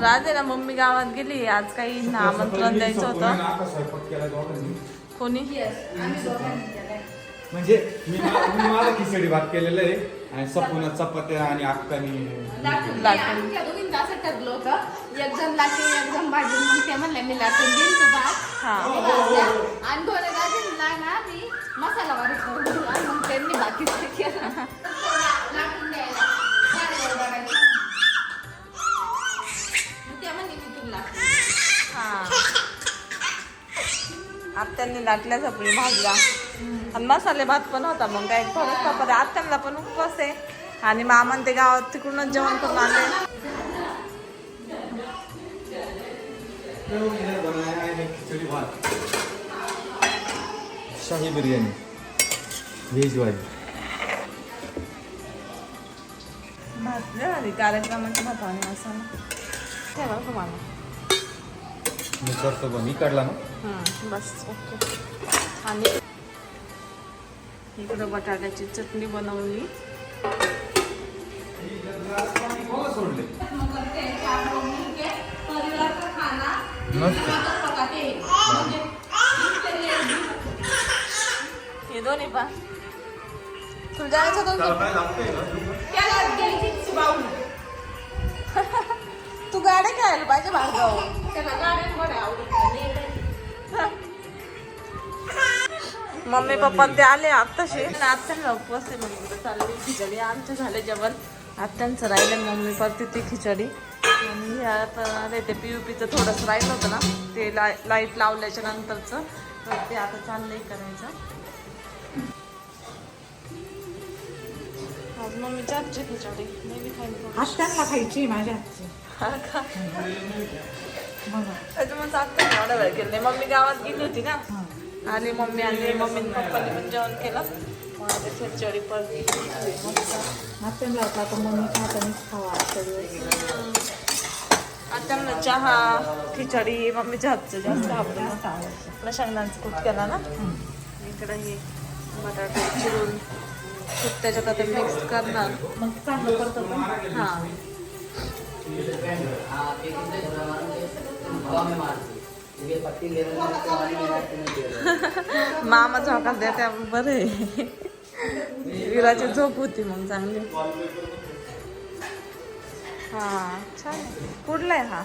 राजे ना मम्मी गावात गेली. आज काही ना आमंत्रण द्यायचं होतं. कोणी? म्हणजे मी मा- मी माझा खिचडी भात केलेला आहे आणि सपून चपात्या आणि असं ठरलं होतं. एक जण लाटून एक जण भाजून मग ते म्हणले मी लाटून देईन तू भात हा. आणि दोन मी मसाला वाटत लाटल्या सगळी भाजला आणि मसाले भात पण होता मग काय थोडंच चपात्या आत्यांना पण उपवास आहे. आणि मामान ते गावात तिकडूनच जेवण करून आले. शाही बिर्याणी. व्हेज वाली. कार्यक्रमाच्या भात आणि मसाला. ठेवा तुम्हाला. मी करतो बघ मी काढला ना. हम्म, बस ओके. आणि इकडं बटाट्याची चटणी बनवली. ते हैं म्हणजे हे दोन्ही पा. तुला जायचं दोन गाड्या खेळायला पाहिजे भार्गव. मम्मी पप्पा ते आले आत्ताशी. आत्यांना उपवास आहे म्हणजे चालली खिचडी. आमचं झालं जेवण. आत्यांचं राहिलं मम्मी करते ती खिचडी. आणि आता ते पी यू पीचं थोडंसं राहिलं होतं ना ते लाय लाइट लावल्याच्या नंतरचं. तर ते आता चाललंय करायचं. आज मम्मीची आजची खिचडी. मी खाईन त्यांना खायची माझ्या हा का? बघा. त्याच्यामुळे आत्ता एवढा वेळ केला नाही मम्मी गावात गेली होती ना. आली मम्मी आली. मम्मी पप्पाने पण जेवण केलं. मग आता खिचडी परती मस्त मम्मी खातानीच खावा आता त्यांना चहा खिचडी मम्मीच्या हातचं जास्त आवडतं. जास्त आवडतं कूट केला ना? इकडं हे बटाटे चिरून. खूप त्याच्यात आता मिक्स करणार. मग चांगलं करतो पण हां. मामा झोका द्या त्या बरं आहे. विराची झोप होती मग चांगली. हा छान. कुठला आहे हा?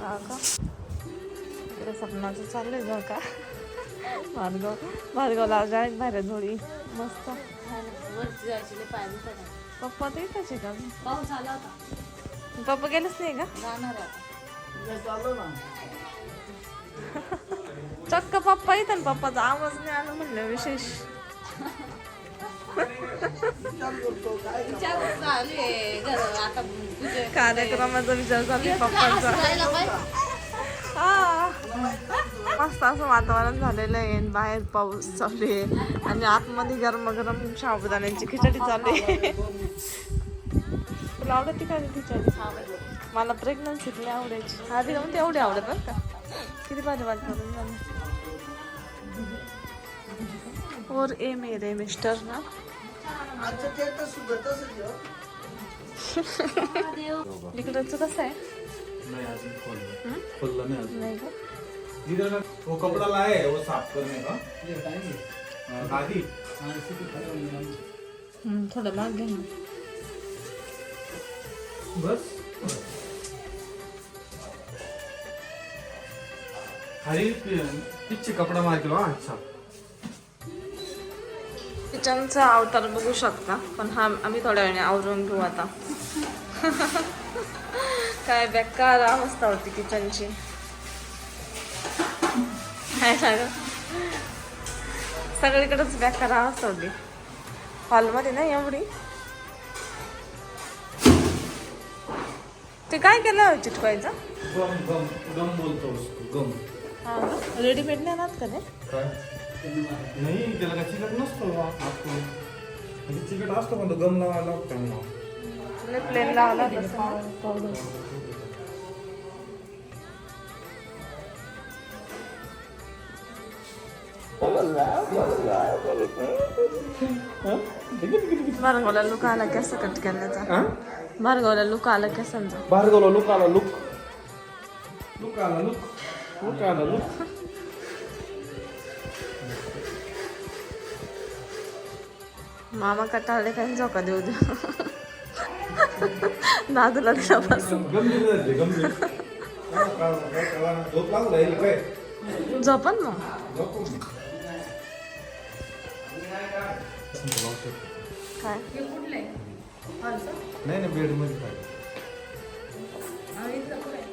हा, ती, हा इकडे सपनाचं चाललंय जाऊ का भार्गव भार्गवला जाय बाहेर झोळी मस्त. आहे. पप्पा आहे का? पाऊस आला होता. पप्पा गेलेच नाही का? चक्क पप्पा इथं आणि पप्पाचा आवाज नाही आला म्हणलं विशेष. कार्यक्रमाचा विचार आहे पप्पांचा. हा. मस्त असं वातावरण झालेलं आहे बाहेर पाऊस चालू आहे आणि आतमध्ये गरम गरम साबुदाण्याची खिचडी चालू आहे. तुला आवडते का खिचडी मला प्रेग्नन्सीत लय आवडायची. आधी जाऊन तेवढी आवडत बरं का. किती भारी वाटतं मला और ए मेरे मिस्टर ना. इकडचं कसं आहे? नाही हं? का? जिधर वो कपड़ा लाए है वो साफ करने का? हाँ, दादी हं, थोडं माग घे ना. बस. खाली पिच्चे कपड़ा मार हो, अच्छा. किचनचा अवतार बघू शकता पण हा आम्ही थोड्या वेळाने आवरून घेऊ आता. काय बेकार अवस्था होती किचनची. काय ना सगळीकडेच बेकार अवस्था होती. हॉलमध्ये ना एवढी. ते काय केलं हो चिटकवायचं? गम गम गम बोलतो उसको गम. हा रेडीमेड नाही आणत का ते? काय? नाही त्याला काय चिकट नसतो आपण म्हणजे चिकट असतो पण तो गम लावायला लागतो त्यांना. प्लेन लावला भार्गवला लुक आला कसं कट करण्याचा भार्गवला लुक आला केसांचा भार्गवला लुक आला लुक लुक आला लुक लुक आला लुक मामा कटाळले काही झोका देऊ देऊ. दादूला दिल्यापासून गंभीर झाले गंभीर. काय कळलं, काय कळलं? झोप लागू राहील काय? झोपन मग. झोपू. काय? नाही नाही बेडमध्ये काय आणि इथलं कुठलं आहे?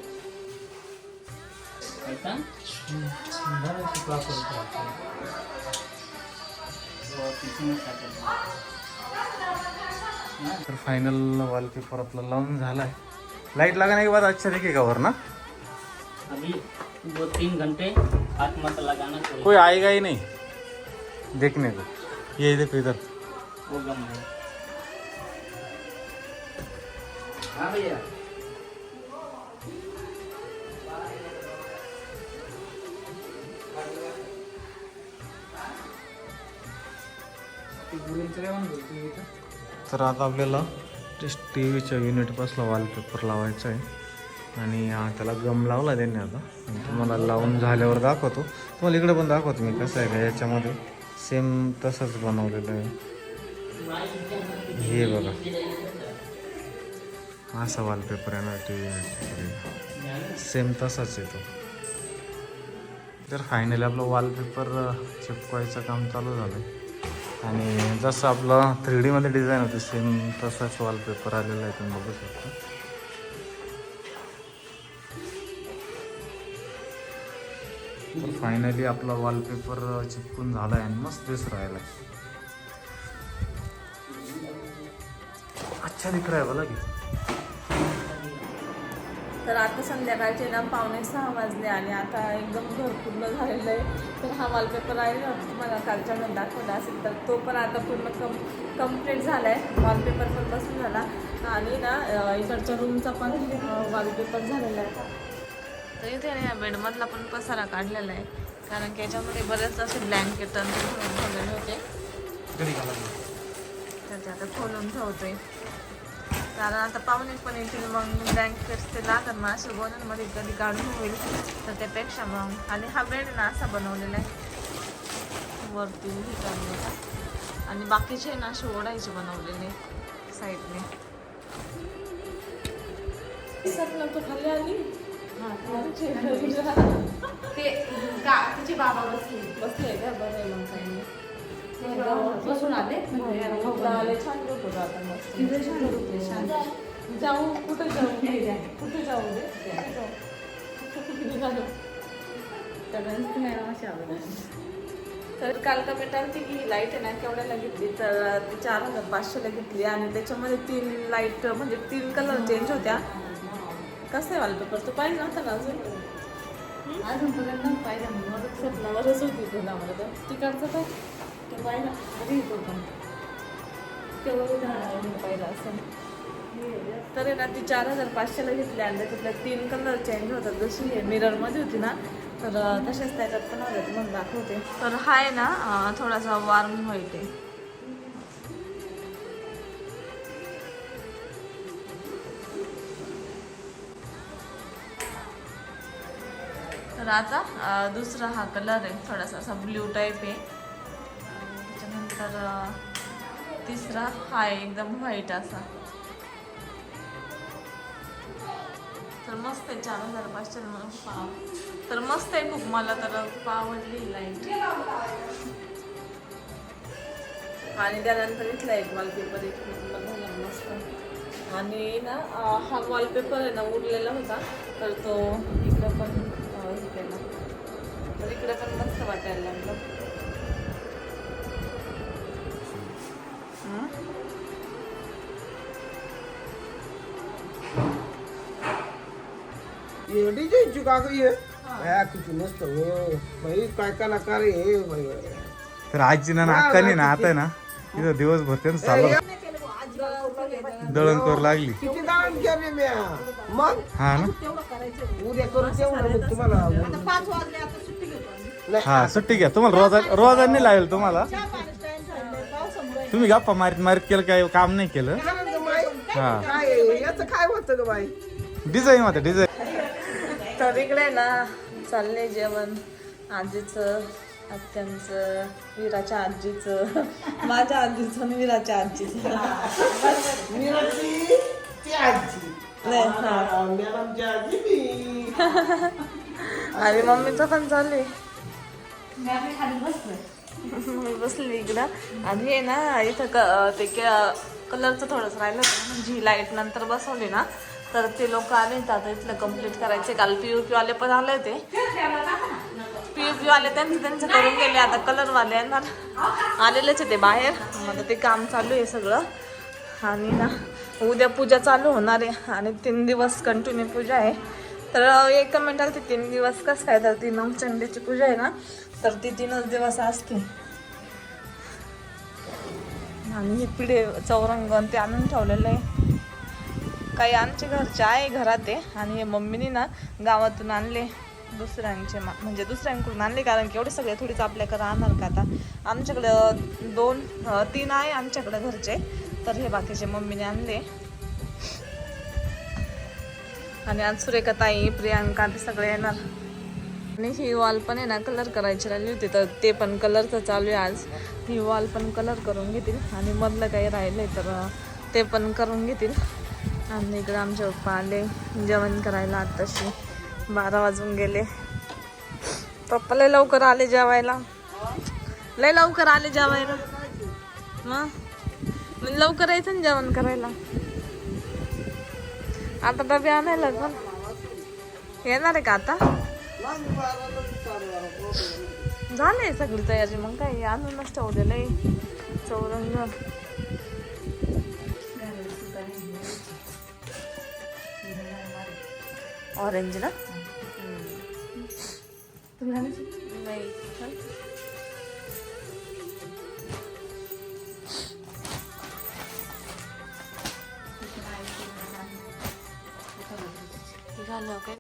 तर फायनल वॉलपेपर आपला लावून झालाय. लाइट लगाने के बाद अच्छा दिखेगा वरना अभी दो तीन घंटे हाथ मत लगाना चाहिए। कोई आएगा ही नहीं। देखने को। ये देखो इधर। वो गम है। हाँ भैया तर आता आपल्याला जस्ट टी व्हीच्या युनिटपासला वॉलपेपर लावायचा आहे. आणि हा, त्याला गम लावला त्यांनी आता. आणि तुम्हाला लावून झाल्यावर दाखवतो. तुम्हाला इकडे पण दाखवतो मी कसं आहे का याच्यामध्ये सेम तसंच बनवलेलं आहे. हे बघा. असा वॉलपेपर आहे ना टी व्ही सेम तसाच येतो तर फायनली आपलं वॉलपेपर चिपकवायचं काम चालू झालं आणि जसं आपलं थ्री डीमध्ये डिझाईन होते सेम तसाच वॉलपेपर आलेला आहे तुम्ही बघू शकता. तर फायनली आपला वॉलपेपर चिपकून झाला आहे आणि मस्त दिस राहिला अच्छा दिख रहा है बोला की. तर आता संध्याकाळचे ना पावणे सहा वाजले आणि आता एकदम घर पूर्ण झालेलं आहे. तर हा वॉलपेपर आहे ना तुम्हाला कालच्या नंतर दाखवला असेल तर तो पण आता पूर्ण कम कंप्लीट झाला आहे वॉलपेपर पण बसून झाला. आणि ना इकडच्या रूमचा पण वॉलपेपर झालेला आहे. तर इथे ना या बेडमधला पण पसारा काढलेला आहे. कारण की याच्यामध्ये बरेच असे ब्लँकेट वगैरे होते. तर ते आता खोलून ठेवते कारण आता पाहुणे पण येतील मग ब्लँकेट्स ते लागत मग असे गोण्यांमध्ये कधी काढून होईल. तर त्यापेक्षा मग. आणि हा बेड ना असा बनवलेला आहे. वरती हे काढलेला आणि बाकीचे ना असे ओढायचे बनवलेले साईडने. खाली आली ते का तिचे बाबा बसले. बसले का? बरं काही बसून आले. मग आले छान लोक होतं आता तिथे छान होते, छान. जाऊ कुठे जाऊ? कुठे जाऊ? दे? तर काल कमेंट आली की लाइट आहे ना केवढ्याला घेतली तर ती चार हजार पाचशेला घेतली आणि त्याच्यामध्ये तीन लाइट म्हणजे तीन कलर चेंज होत्या. कसं आहे वॉलपेपर तू पाहिजे नव्हता ना अजून? अजून पर्यंत नाही पाहिजे म्हणून मला स्वप्नावरच होती तुला मला तर तिकडचं काय? आधी पण. असं. तर ना ती चार हजार पाचशेला घेतली आणि त्याच्यातल्या तीन कलर चेंज होतात. जशी हे मिररमध्ये होती ना तर तसेच त्याच्यात पण होते तुम्हाला दाखवते. तर हा आहे ना थोडासा वार्म व्हाईट आहे. तर आता दुसरा हा कलर आहे थोडासा असा ब्ल्यू टाईप आहे. तर तिसरा हा एकदम व्हाईट असा. तर मस्त आहे चार हजार पाचशे म्हणून खूप तर मस्त आहे खूप मला तर खूप आवडली लाइट आणि त्यानंतर इथला एक वॉलपेपर एक झाला मस्त. आणि ना हा वॉलपेपर आहे ना उरलेला होता. तर तो इकडं पण हे केला. तर इकडं पण मस्त वाटायला लागलं. हं? ये डीजे का है? किती मस्त हो। भाई काय कलाकार आहे हे भाई? तर आजीना ना अक्काने ना आता ना इथं दिवसभर त्यांचं चाललं दळण करू लागली. किती केले म्या? मग? हा ना? उद्या करू तेवढं मग तुम्हाला. हा सुट्टी घ्या. तुम्हाला रोजा रोजांनी लागेल तुम्हाला. तुम्ही गप्पा मारीत मारीत केलं काय काम नाही केलं? हा. काय याचं काय होतं ग बाई डिझाईन होता डिझाईन तर इकडे ना चालले जेवण. आजीचं आत्यांचं विराच्या आजीचं. माझ्या आजीचं आणि विराच्या आजीचं. मीराची ती आजी. नाही हा. मॅडमची आजी मी. आणि मम्मीचं पण चालू मी बसली इकडं. आणि हे ना इथं क ते कलरचं थोडंसं राहिलं म्हणजे ना. लाइट नंतर बसवली ना तर ते लोक आले आता इथलं कंप्लीट करायचे काल पी यू वाले पण आले होते. पी यू वाले त्यांचं त्यांचं करून गेले. आता कलरवाले येणार. आलेलेच आहे ते बाहेर. मग ते काम चालू आहे सगळं. आणि ना उद्या पूजा चालू होणार आहे. आणि तीन दिवस कंटिन्यू पूजा आहे. तर एक कमेंट आली तीन दिवस कसं काय तर ती नवचंडीची पूजा आहे ना तर ती तीनच दिवस असते. आणि हे पिढे चौरंगण ते आणून ठेवलेलं आहे. काही आमच्या घरचे आहे घरात आहे. आणि हे मम्मीने ना गावातून आणले दुसऱ्यांचे मा- म्हणजे दुसऱ्यांकडून आणले कारण की एवढे सगळे थोडीच आपल्याकडे आणणार का आता? आमच्याकडं दोन तीन आहे आमच्याकडे घरचे. तर हे बाकीचे मम्मीने आणले. आणि आज सुरेखा ताई प्रियांका ते सगळे येणार. आणि ही वॉल पण आहे ना कलर करायची राहिली होती तर ते पण कलरचं चालू आहे आज. ही वॉल पण कलर करून घेतील. आणि मधलं काही राहिलं आहे तर ते पण करून घेतील. आणि इकडे आमच्या पप्पा आले जेवण करायला आत्ताशी बारा वाजून गेले. पप्पा लय लवकर आले जेवायला. लय लवकर आले जेवायला. मग? लवकर यायचं ना जेवण करायला. आता डबे आणायला पण येणार आहे का आता? झालंय सगळी तयारी मग काय आणूनच ठेवलेलं आहे चौरंग. ऑरेंज ना? नाही झालं काय?